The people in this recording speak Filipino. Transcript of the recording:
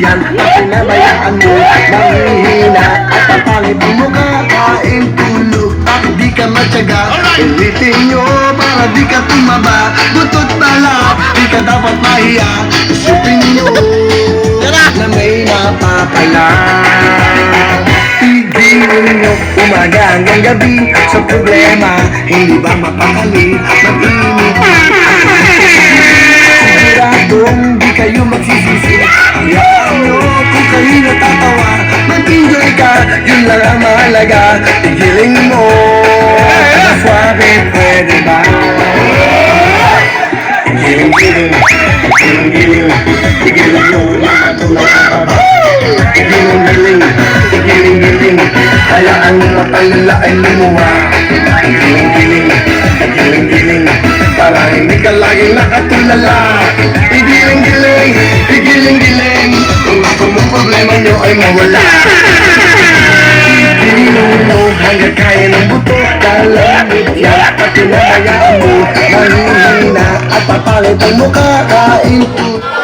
yan At pinabayaan mo Manghihina At ang mukha Kain tulog At di ka matyaga? Ulitin nyo Para di ka tumaba. Butot pala Di ka dapat mahiya. Isipin nyo Na may napapala. Tigilin nyo umaga hanggang gabi. Sa problema, hindi ba mapakali? Mag-init lang ang mahalaga Tigilin mo Suave, pwede ba? Giling-giling, giling-giling Tigilin mo na tulad sa baba Giling-giling, giling-giling Hayaan mo na palala ay lumuha Giling-giling, giling-giling Para hindi ka laging nakatulala Igiling-giling, igiling-giling Kung gusto mo problema nyo ay mawala Pinalagaan mo Mahihina at papalit ang mukha Kain.